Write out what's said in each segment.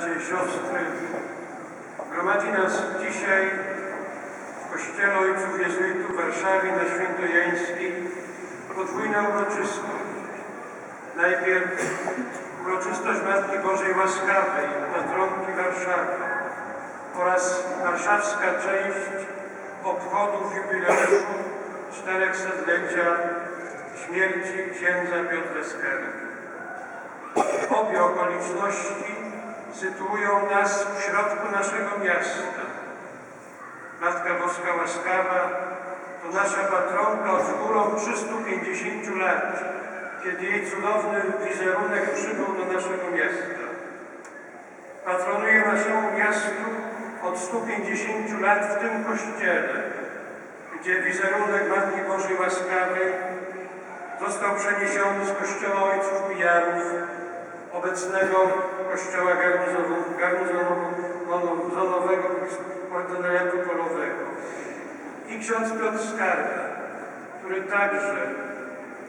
bracia i siostry, gromadzi nas dzisiaj w Kościele Ojców Jezuitów w Warszawie na Świętojańskiej podwójna uroczystość. Najpierw uroczystość Matki Bożej Łaskawej, patronki Warszawy oraz warszawska część obchodów jubileuszu 400-lecia śmierci księdza Piotra Skary. Obie okoliczności sytuują nas w środku naszego miasta. Matka Boska Łaskawa to nasza patronka od górą 350 lat, kiedy jej cudowny wizerunek przybył do naszego miasta. Patronuje naszemu miastu od 150 lat w tym kościele, gdzie wizerunek Matki Bożej Łaskawej został przeniesiony z kościoła Ojców Pijarów, obecnego kościoła garnizonowego ordynariatu polowego. I ksiądz Piotr Skarga, który także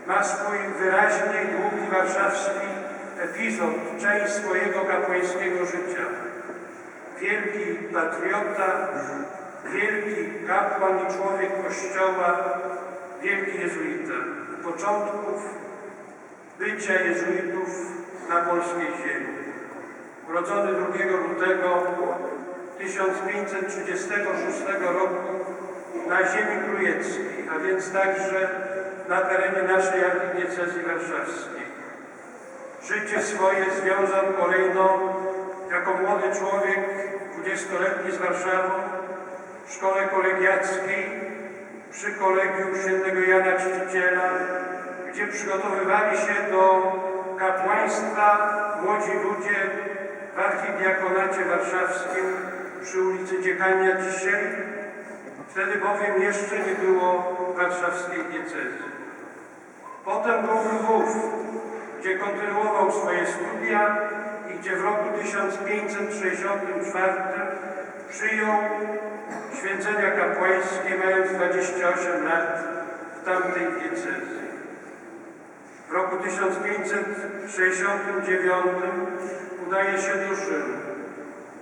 ma swój wyraźny długi warszawski epizod, część swojego kapłańskiego życia. Wielki patriota, wielki kapłan i człowiek Kościoła, wielki jezuita. Początków bycia jezuitów na polskiej ziemi. Urodzony 2 lutego 1536 roku na ziemi królewskiej, a więc także na terenie naszej archidiecezji warszawskiej. Życie swoje związał kolejno jako młody człowiek, 20-letni z Warszawą, w szkole kolegiackiej przy kolegium świętego Jana Chrzciciela, gdzie przygotowywali się do kapłaństwa młodzi ludzie w archidiakonacie warszawskim przy ulicy Dziekania dzisiaj. Wtedy bowiem jeszcze nie było warszawskiej diecezji. Potem był Lwów, gdzie kontynuował swoje studia i gdzie w roku 1564 przyjął święcenia kapłańskie, mając 28 lat w tamtej diecezji. W roku 1569 udaje się do Rzymu.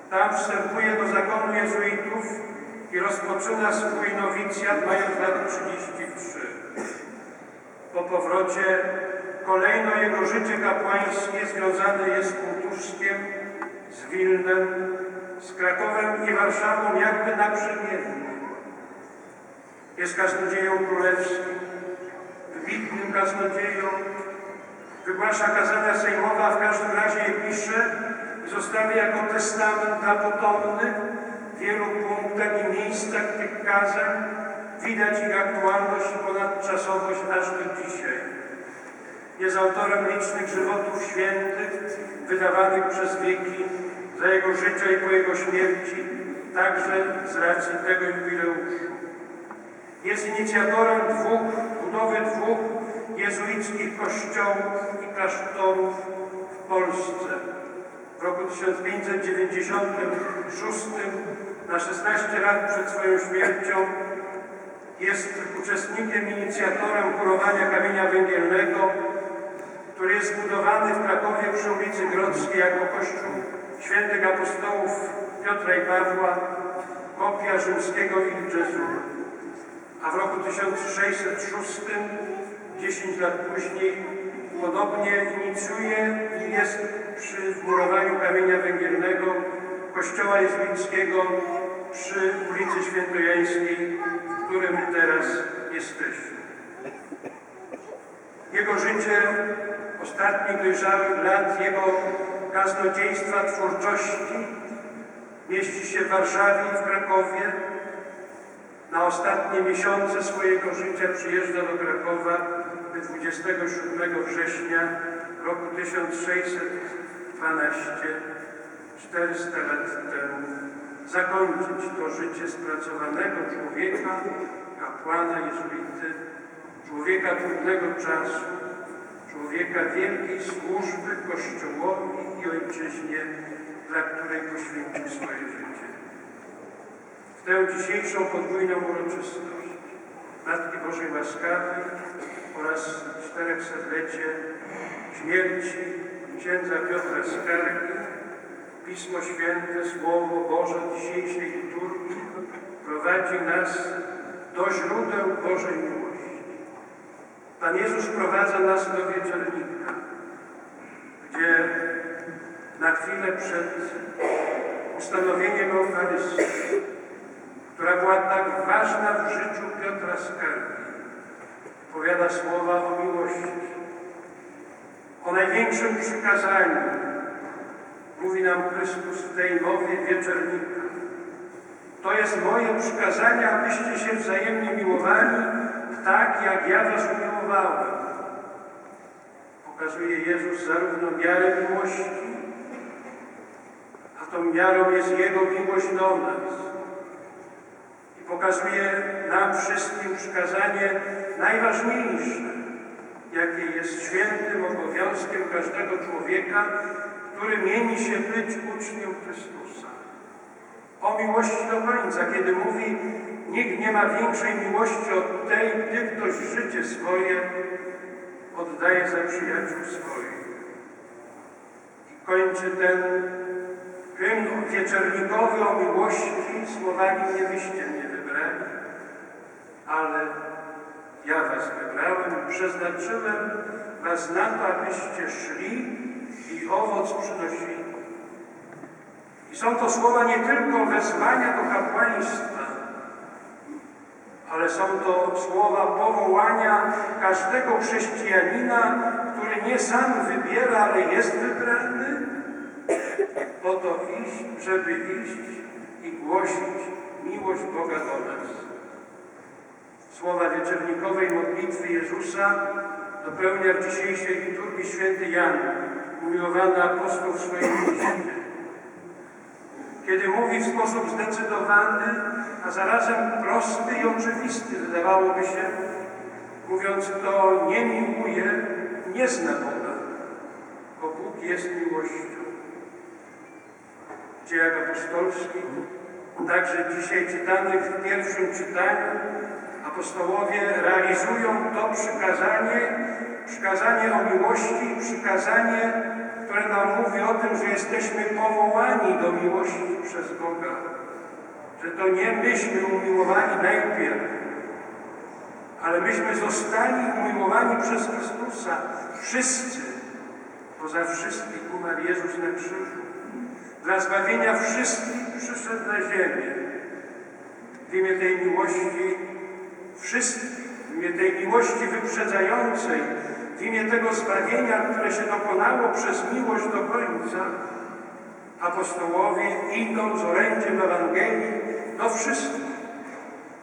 Tam wstępuje do zakonu jezuitów i rozpoczyna swój nowicjat, mając lat 33. Po powrocie kolejno jego życie kapłańskie związane jest z Kultuszkiem, z Wilnem, z Krakowem i Warszawą jakby naprzemiennie. Jest kaznodzieją królewskim, wybitnym kaznodzieją, wygłasza kazania sejmowe, a w każdym razie je pisze i zostawia jako testament na potomnych w wielu punktach i miejscach tych kazań. Widać ich aktualność i ponadczasowość aż do dzisiaj. Jest autorem licznych żywotów świętych, wydawanych przez wieki za jego życia i po jego śmierci, także z racji tego jubileuszu. Jest inicjatorem dwóch, budowy dwóch jezuickich kościołów i klasztorów w Polsce. W roku 1596, na 16 lat przed swoją śmiercią, jest uczestnikiem, inicjatorem kurowania kamienia węgielnego, który jest zbudowany w Krakowie przy ulicy Grodzkiej jako kościół świętych apostołów Piotra i Pawła, kopia rzymskiego Il Gesù. A w roku 1606, 10 lat później, podobnie inicjuje i jest przy wmurowaniu kamienia węgielnego kościoła jezuickiego przy ulicy Świętojańskiej, w którym teraz jesteśmy. Jego życie ostatnich dojrzałych lat, jego kaznodziejstwa, twórczości mieści się w Warszawie i w Krakowie. Na ostatnie miesiące swojego życia przyjeżdża do Krakowa, by 27 września roku 1612, 400 lat temu, zakończyć to życie spracowanego człowieka, kapłana jezuity, człowieka trudnego czasu, człowieka wielkiej służby Kościołowi i Ojczyźnie, dla której poświęcił swoje życie. W tę dzisiejszą podwójną uroczystość Matki Bożej Łaskawej oraz 400-lecie śmierci księdza Piotra Skargi Pismo Święte, Słowo Boże dzisiejszej liturgii prowadzi nas do źródeł Bożej miłości. Pan Jezus prowadza nas do wieczornika, gdzie na chwilę przed ustanowieniem Eucharystii, która była tak ważna w życiu Piotra Skargi, powiada słowa o miłości, o największym przykazaniu. Mówi nam Chrystus w tej mowie wieczornika. To jest moje przykazanie, abyście się wzajemnie miłowali, tak jak ja was umiłowałem. Pokazuje Jezus zarówno miarę miłości, a tą miarą jest Jego miłość do nas. Pokazuje nam wszystkim przykazanie najważniejsze, jakie jest świętym obowiązkiem każdego człowieka, który mieni się być uczniem Chrystusa. O miłości do końca, kiedy mówi, nikt nie ma większej miłości od tej, gdy ktoś życie swoje oddaje za przyjaciół swoich. I kończy ten hymn wieczernikowy o miłości słowami nie wyście mnie wybrali, ale ja was wybrałem przeznaczyłem was na to, abyście szli i owoc przynosili. I są to słowa nie tylko wezwania do kapłaństwa, ale są to słowa powołania każdego chrześcijanina, który nie sam wybiera, ale jest wybrany, po to iść, żeby iść i głosić miłość Boga do nas. Słowa wieczernikowej modlitwy Jezusa dopełnia w dzisiejszej liturgii święty Jan, umiłowany apostoł w swojej liście. Kiedy mówi w sposób zdecydowany, a zarazem prosty i oczywisty, wydawałoby się, mówiąc to nie miłuje, nie zna Boga, bo Bóg jest miłością. W dziejach apostolskich, także dzisiaj czytanych w pierwszym czytaniu, apostołowie realizują to przykazanie, przykazanie o miłości, przykazanie, które nam mówi o tym, że jesteśmy powołani do miłości przez Boga. Że to nie myśmy umiłowani najpierw, ale myśmy zostali umiłowani przez Chrystusa. Wszyscy, poza wszystkich umarł Jezus na krzyżu. Dla zbawienia wszystkich przyszedł na ziemię. W imię tej miłości wszystkich, w imię tej miłości wyprzedzającej, w imię tego zbawienia, które się dokonało przez miłość do końca, apostołowie idą z orędziem Ewangelii do wszystkich.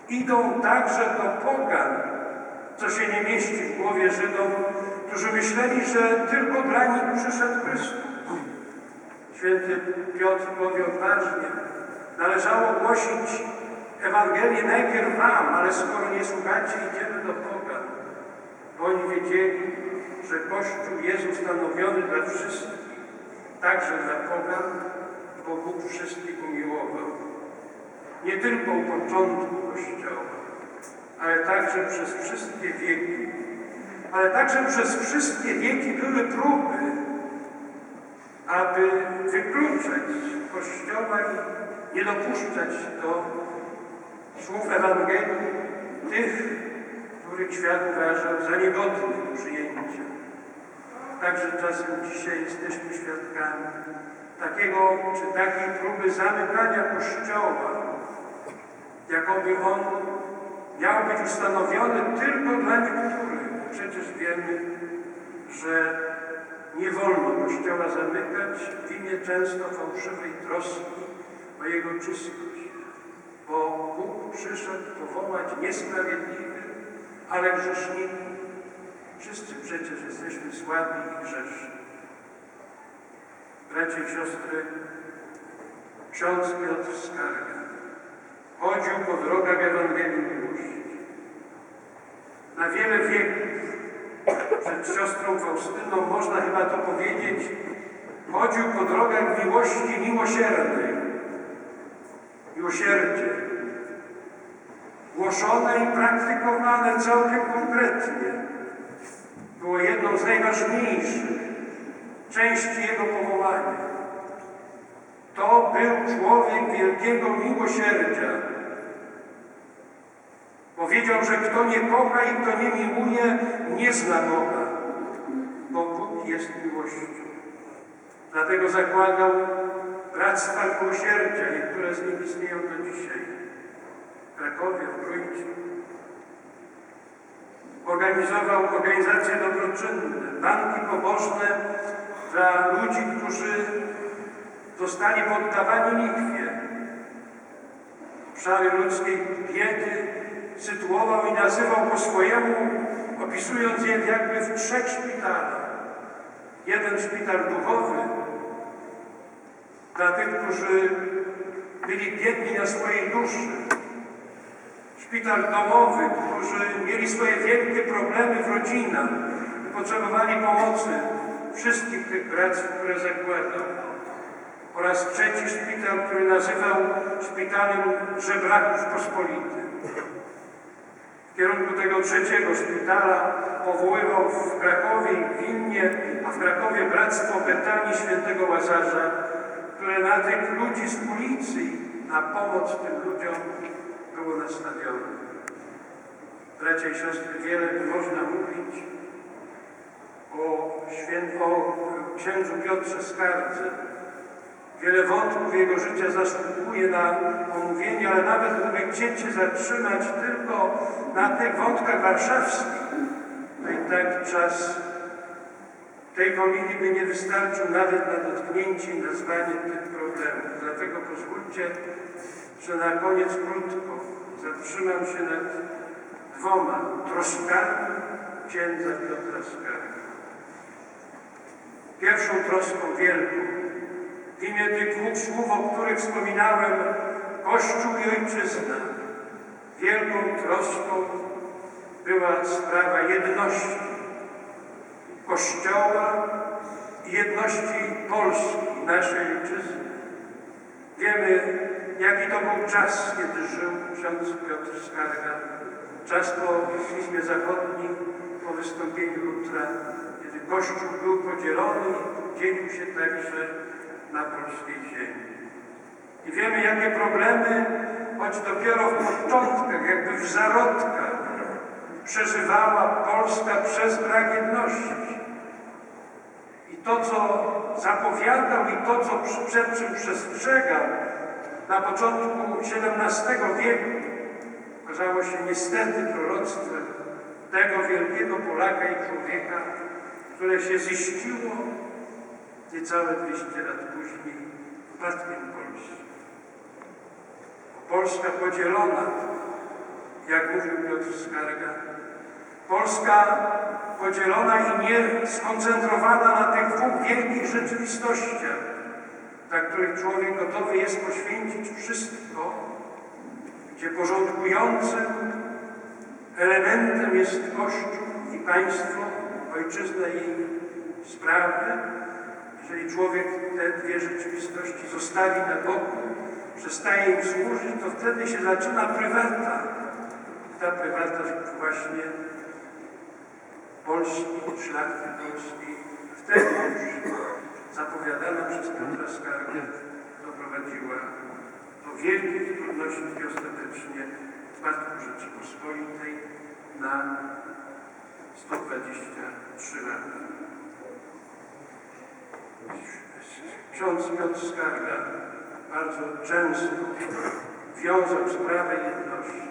Idą także do pogan, co się nie mieści w głowie Żydom, którzy myśleli, że tylko dla nich przyszedł Chrystus. Święty Piotr powie odważnie, należało głosić Ewangelię najpierw wam, ale skoro nie słuchacie, idziemy do pogan. Bo oni wiedzieli, że Kościół jest ustanowiony dla wszystkich, także dla pogan, bo Bóg wszystkich umiłował. Nie tylko u początku Kościoła, ale także przez wszystkie wieki. Ale także przez wszystkie wieki były próby, aby wykluczać Kościoła i nie dopuszczać do słów Ewangelii tych, których świat uważał za niegodnych przyjęcia. Także czasem dzisiaj jesteśmy świadkami takiego czy takiej próby zamykania Kościoła, jakoby on miał być ustanowiony tylko dla niektórych. Przecież wiemy, że nie wolno Kościoła zamykać w imię często fałszywej troski o jego czystość, przyszedł powołać niesprawiedliwych, ale grzeszników. Wszyscy przecież jesteśmy słabi i grzeszni. Bracie i siostry, ksiądz Piotr Skarga chodził po drogach Ewangelii Miłości. Na wiele wieków przed siostrą Faustyną można chyba to powiedzieć, chodził po drogach miłości miłosiernej. Miłosierdzie głoszone i praktykowane całkiem konkretnie było jedną z najważniejszych części Jego powołania. był człowiek wielkiego miłosierdzia. Powiedział, że kto nie kocha i kto nie miłuje, nie zna Boga, bo Bóg jest miłością. Dlatego zakładał bractwa miłosierdzia, niektóre z nich istnieją do dzisiaj. W Krakowie, w. Organizował organizacje dobroczynne, banki pobożne dla ludzi, którzy zostali poddawani lichwie. Obszary ludzkiej biedy sytuował i nazywał po swojemu, opisując je jakby w trzech szpitalach. Jeden szpital duchowy dla tych, którzy byli biedni na swojej duszy. Szpital domowy, którzy mieli swoje wielkie problemy w rodzinach potrzebowali pomocy wszystkich tych bractw, które zakładał. Oraz trzeci szpital, który nazywał szpitalem żebraków pospolitych. W kierunku tego trzeciego szpitala powoływał w Krakowie i Wilnie, a w Krakowie Bractwo Betanii Świętego Łazarza, które na tych ludzi z ulicy, na pomoc tym ludziom było nastawione. Bracia i siostry, wiele można mówić o, świę... o księdzu Piotrze Skardze. Wiele wątków jego życia zasługuje na omówienie, ale nawet gdyby chcieć się zatrzymać tylko na tych wątkach warszawskich, to i tak czas tej homilii by nie wystarczył nawet na dotknięcie i nazwanie tych problemów. Dlatego pozwólcie, że na koniec krótko zatrzymam się nad dwoma troskami księdza Piotra Skarga. Pierwszą troską wielką w imię tych dwóch słów, o których wspominałem, Kościół i Ojczyzna, wielką troską była sprawa jedności Kościoła i jedności Polski, naszej ojczyzny. Wiemy, jaki to był czas, kiedy żył ksiądz Piotr Skarga. Czas po Wismie Zachodnim, po wystąpieniu Lutra, kiedy Kościół był podzielony i dzielił się także na polskiej ziemi. I wiemy, jakie problemy, choć dopiero w początkach, jakby w zarodkach, przeżywała Polska przez brak jedności. To, co zapowiadał i to, co przed czym przestrzegał na początku XVII wieku, okazało się niestety proroctwem tego wielkiego Polaka i człowieka, które się ziściło niecałe 200 lat później upadkiem Polski. Polska podzielona, jak mówił Piotr Skarga, Polska podzielona i nie skoncentrowana na tych dwóch wielkich rzeczywistościach, dla których człowiek gotowy jest poświęcić wszystko, gdzie porządkującym elementem jest Kościół i państwo, ojczyzna i jej sprawy. Jeżeli człowiek te dwie rzeczywistości zostawi na boku, przestaje im służyć, to wtedy się zaczyna prywata. Ta prywata właśnie Polski, szlachty polskiej, wtedy już zapowiadana przez Piotra Skargę doprowadziła do wielkich trudności i ostatecznie spadku Rzeczypospolitej na 123 lata. Ksiądz Piotr Skarga bardzo często wiązał sprawę jedności.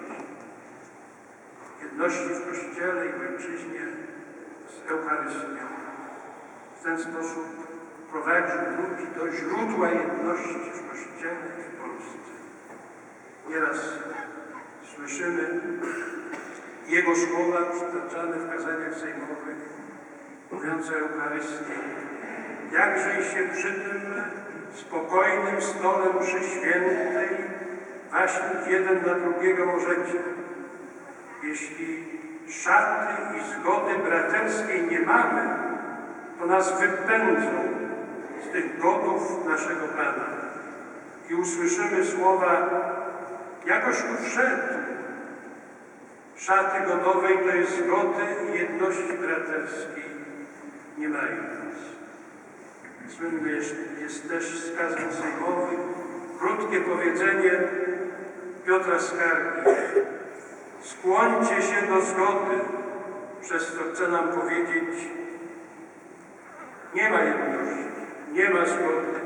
Jedności w Kościele i w Ojczyźnie z. W ten sposób prowadził ludzi do źródła jedności w Kościele i w Polsce. Nieraz słyszymy jego słowa przytaczane w kazaniach sejmowych, mówiące o Eucharystii. Jakże się przy tym spokojnym stole mszy świętej waśnić jeden na drugiego możecie. Jeśli szaty i zgody braterskiej nie mamy, to nas wypędzą z tych godów naszego Pana. I usłyszymy słowa, jakoś tu wszedł. Szaty godowej to jest zgody i jedności braterskiej nie mają nas. Słynny jest, jest też z sejmowych, krótkie powiedzenie Piotra Skargi. Skłońcie się do zgody, przez co chce nam powiedzieć, nie ma jedności, nie ma zgody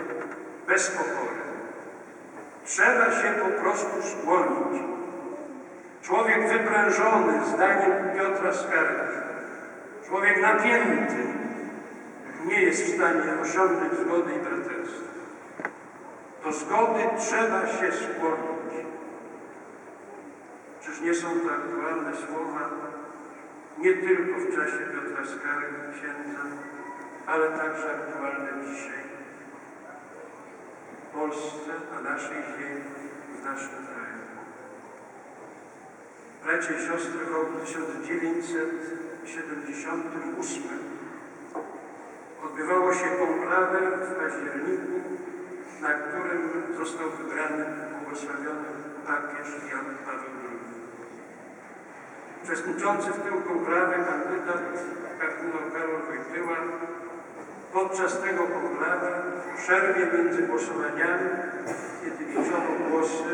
bez pokory. Trzeba się po prostu skłonić. Człowiek wyprężony, zdaniem Piotra Skargi, człowiek napięty, nie jest w stanie osiągnąć zgody i braterstwa. Do zgody trzeba się skłonić. Są to aktualne słowa nie tylko w czasie Piotra Skargi, księdza, ale także aktualne dzisiaj w Polsce, na naszej ziemi, w naszym kraju. Bracia i siostry, w roku 1978 odbywało się konklawę w październiku, na którym został wybrany błogosławiony papież Jan Paweł. Uczestniczący w tym konklawie kandydat kardynał Karol Wojtyła podczas tego konklawy w przerwie między głosowaniami, kiedy liczono głosy,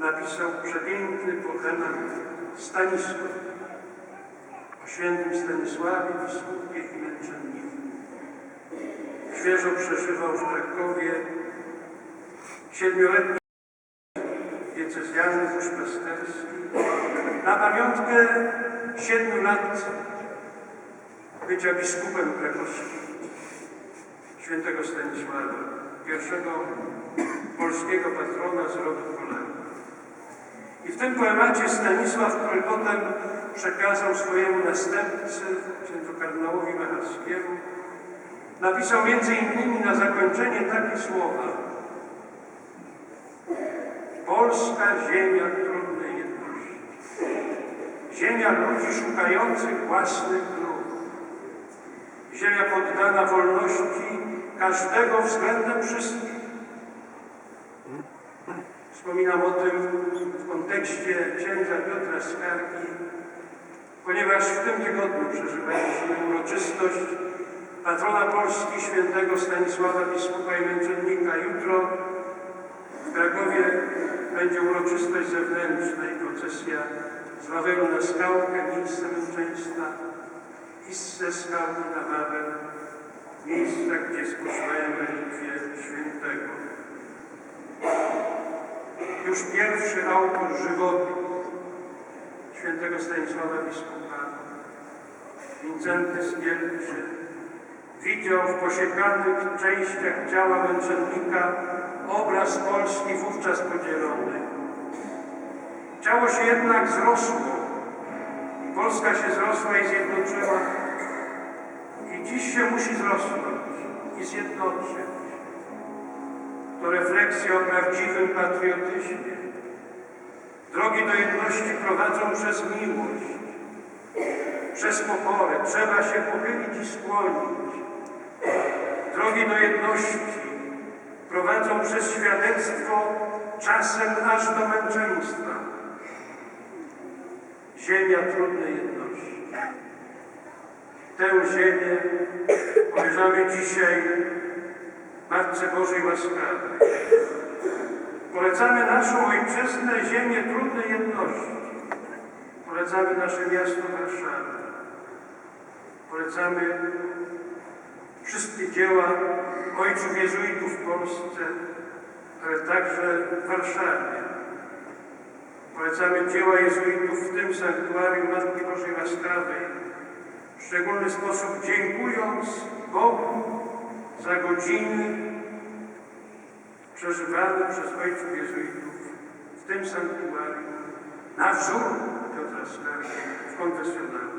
napisał przepiękny poemat Stanisław o świętym Stanisławie, biskupie i męczenniku. Świeżo przeżywał w Krakowie siedmioletni diecezjalny duszpasterski na pamiątkę siedmiu lat bycia biskupem krakowskim świętego Stanisława, pierwszego polskiego patrona z rodu Polaków. I w tym poemacie Stanisław, który potem przekazał swojemu następcy, księdzu kardynałowi Machalskiemu, napisał między innymi na zakończenie takie słowa. Polska ziemia jedności. Ziemia ludzi szukających własnych dróg. Ziemia poddana wolności każdego względem wszystkich. Wspominam o tym w kontekście księdza Piotra Skargi, ponieważ w tym tygodniu przeżywaliśmy uroczystość patrona Polski świętego Stanisława biskupa i męczennika. Jutro w Krakowie będzie uroczystość zewnętrzna i procesja z Wawelu na skałkę, miejsce męczeństwa i ze skałki na Wawel, miejsca, gdzie spoczywają relikwie świętego. Już pierwszy autor żywotu świętego Stanisława biskupa, Wincenty z Kielczy, widział w posiekanych częściach ciała męczennika obraz Polski wówczas podzielony. Ciało się jednak zrosło i Polska się zrosła i zjednoczyła i dziś się musi zrosnąć i zjednoczyć. To refleksja o prawdziwym patriotyzmie. Drogi do jedności prowadzą przez miłość, przez pokorę. Trzeba się pochylić i skłonić. Drogi do jedności prowadzą przez świadectwo, czasem aż do męczeństwa. Ziemia trudnej jedności. Tę ziemię powierzamy dzisiaj Matce Bożej łaskawej. Polecamy naszą ojczyznę, ziemię trudnej jedności. Polecamy nasze miasto Warszawę. Polecamy wszystkie dzieła ojców jezuitów w Polsce, ale także w Warszawie. Polecamy dzieła jezuitów w tym sanktuarium Matki Bożej Łaskawej, w szczególny sposób dziękując Bogu za godziny przeżywane przez ojców jezuitów w tym sanktuarium na wzór Piotra Skargi w konfesjonale.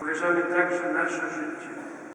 Powierzamy także nasze życie